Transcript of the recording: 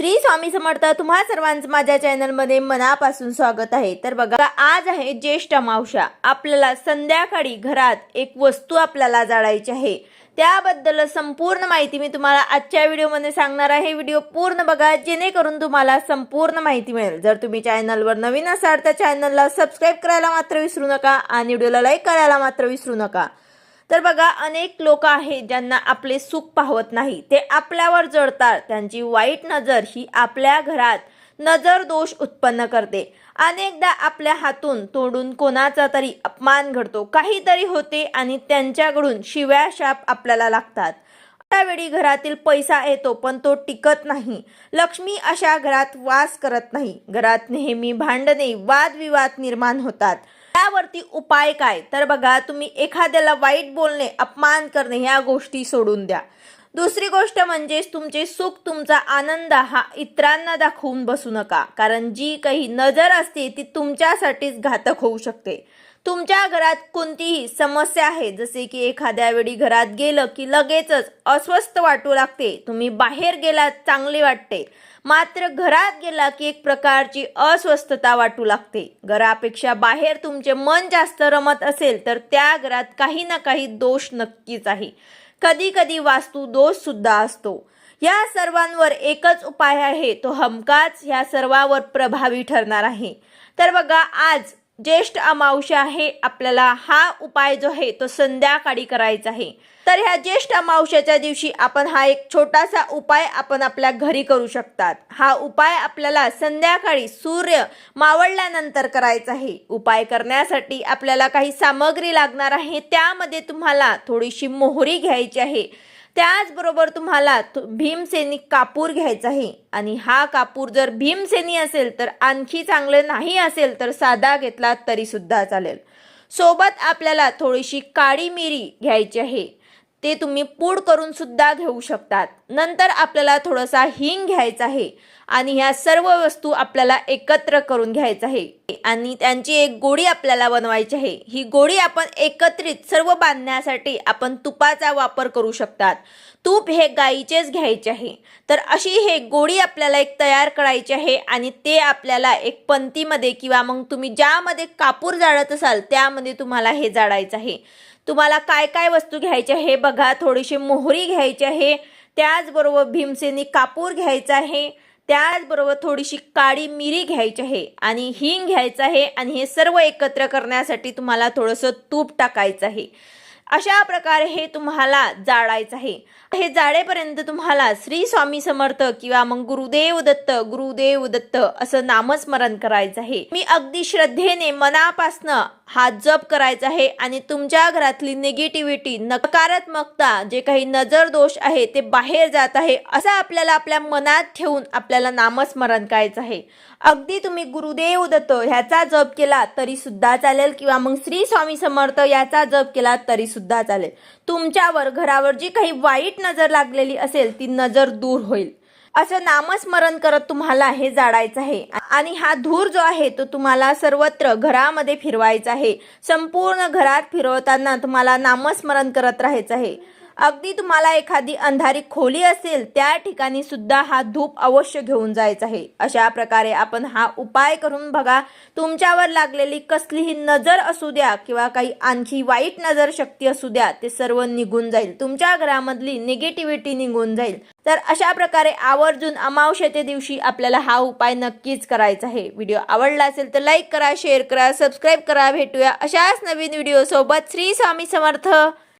श्री स्वामी समर्थ तुम्हा सर्वांचं माझ्या चॅनलमध्ये मनापासून स्वागत आहे. तर बघा आज आहे ज्येष्ठ मावशा आपल्याला संध्याकाळी घरात एक वस्तू आपल्याला जाळायची आहे. त्याबद्दल संपूर्ण माहिती मी तुम्हाला आजच्या व्हिडिओमध्ये सांगणार आहे. व्हिडिओ पूर्ण बघा जेणेकरून तुम्हाला संपूर्ण माहिती मिळेल. जर तुम्ही चॅनलवर नवीन असाल तर चॅनलला सबस्क्राईब करायला मात्र विसरू नका आणि व्हिडिओला लाईक करायला मात्र विसरू नका. तर बघा अनेक लोक आहेत ज्यांना आपले सुख पाहवत नाही. ते आपल्यावर जडतात. त्यांची वाईट नजर ही आपल्या घरात नजर दोष उत्पन्न करते. अनेकदा आपल्या हातून तोडून कोणाचा तरी अपमान घडतो. काहीतरी होते आणि त्यांच्याकडून शिव्या शाप आपल्याला लागतात. त्यावेळी घरातील पैसा येतो पण तो टिकत नाही. लक्ष्मी अशा घरात वास करत नाही. घरात नेहमी भांडणे वादविवाद निर्माण होतात. त्यावरती उपाय काय? तर बघा तुम्ही एखाद्याला वाईट बोलणे अपमान करणे ह्या गोष्टी सोडून द्या. दुसरी गोष्ट म्हणजेच तुमचे सुख तुमचा आनंद हा इतरांना दाखवून बसू नका. कारण जी काही नजर असते ती तुमच्यासाठीच घातक होऊ शकते. तुमच्या घरात कोणतीही समस्या आहे जसे की एखाद्या वेळी घरात गेलं की लगेचच अस्वस्थ वाटू लागते. तुम्ही बाहेर गेलात चांगले वाटते. मात्र घरात गेला की एक प्रकारची अस्वस्थता वाटू लागते. घरापेक्षा बाहेर तुमचे मन जास्त रमत असेल तर त्या घरात काही ना काही दोष नक्कीच आहे. कधी कधी वास्तू दोष सुद्धा असतो. या सर्वांवर एकच उपाय आहे तो हमकाच ह्या सर्वावर प्रभावी ठरणार आहे. तर बघा आज ज्येष्ठ अमावस्या आहे आपल्याला हा उपाय जो आहे तो संध्याकाळी करायचा आहे. तर ह्या ज्येष्ठ अमावस्याच्या दिवशी आपण हा एक छोटासा उपाय आपण आपल्या घरी करू शकतात. हा उपाय आपल्याला संध्याकाळी सूर्य मावळल्यानंतर करायचा आहे. उपाय करण्यासाठी आपल्याला काही सामग्री लागणार आहे त्यामध्ये तुम्हाला थोडीशी मोहरी घ्यायची आहे. त्याचबरोबर तुम्हाला भीमसेनी कापूर घ्यायचा आहे आणि हा कापूर जर भीमसेनी असेल तर आणखी चांगलं नाही असेल तर साधा घेतला तरीसुद्धा चालेल. सोबत आपल्याला थोडीशी काळी मिरी घ्यायची आहे. ते तुम्ही पूड करून सुद्धा घेऊ शकतात. नंतर आपल्याला थोडासा हिंग घ्यायचा आहे. आणि ह्या सर्व वस्तू आपल्याला एकत्र करून घ्यायचं आहे. आणि त्यांची एक गोळी आपल्याला बनवायची आहे. ही गोळी आपण एकत्रित सर्व बांधण्यासाठी आपण तुपाचा वापर करू शकतात. तूप हे गाईचेच घ्यायचे आहे. तर अशी हे गोळी आपल्याला एक तयार करायची आहे आणि ते आपल्याला एक पंतीमध्ये किंवा मग तुम्ही ज्यामध्ये कापूर जाळत असाल त्यामध्ये तुम्हाला हे जाळायचं आहे. तुम्हाला काय काय वस्तू घ्यायच्या हे बघा थोडीशी मोहरी घ्यायची आहे. त्याचबरोबर भीमसेनी कापूर घ्यायचा आहे. त्याचबरोबर थोडीशी काळी मिरी घ्यायची आहे आणि हिंग घ्यायचं आहे आणि हे सर्व एकत्र करण्यासाठी तुम्हाला थोडंसं तूप टाकायचं आहे. अशा प्रकारे हे तुम्हाला जाळायचं आहे. हे जाळेपर्यंत तुम्हाला श्री स्वामी समर्थ किंवा मग गुरुदेव दत्त गुरुदेव दत्त असं नामस्मरण करायचं आहे. मी अगदी श्रद्धेने मनापासनं हा जप करायचा आहे आणि तुमच्या घरातली निगेटिव्हिटी नकारात्मकता जे काही नजर दोष आहे ते बाहेर जात आहे असं आपल्याला आपल्या मनात ठेवून आपल्याला नामस्मरण करायचं आहे. अगदी तुम्ही गुरुदेव दत्त ह्याचा जप केला तरी सुद्धा चालेल किंवा मग श्री स्वामी समर्थ याचा जप केला तरी सुद्धा चालेल. तुमच्यावर घरावर जी काही वाईट नजर लागलेली असेल ती नजर दूर होईल. असं नामस्मरण करत तुम्हाला हे जाळायचं आहे. आणि हा धूर जो आहे तो तुम्हाला सर्वत्र घरामध्ये फिरवायचा आहे. संपूर्ण घरात फिरवताना तुम्हाला नामस्मरण करत राहायचं आहे. अगदी तुम्हाला एखादी अंधारी खोली असेल त्या ठिकाणी सुद्धा हा धूप अवश्य घेऊन जायचा आहे. अशा प्रकारे आपण हा उपाय करून बघा. तुमच्यावर लागलेली कसलीही नजर असू द्या किंवा काही आणखी वाईट नजर शक्ती असू द्या ते सर्व निघून जाईल. तुमच्या घरामधली निगेटिव्हिटी निघून जाईल. तर अशा प्रकारे आवर्जून अमावस्याच्या दिवशी आपल्याला हा उपाय नक्कीच करायचा आहे. व्हिडिओ आवडला असेल तर लाईक करा शेअर करा सबस्क्राईब करा. भेटूया अशाच नवीन व्हिडिओ सोबत. श्री स्वामी समर्थ.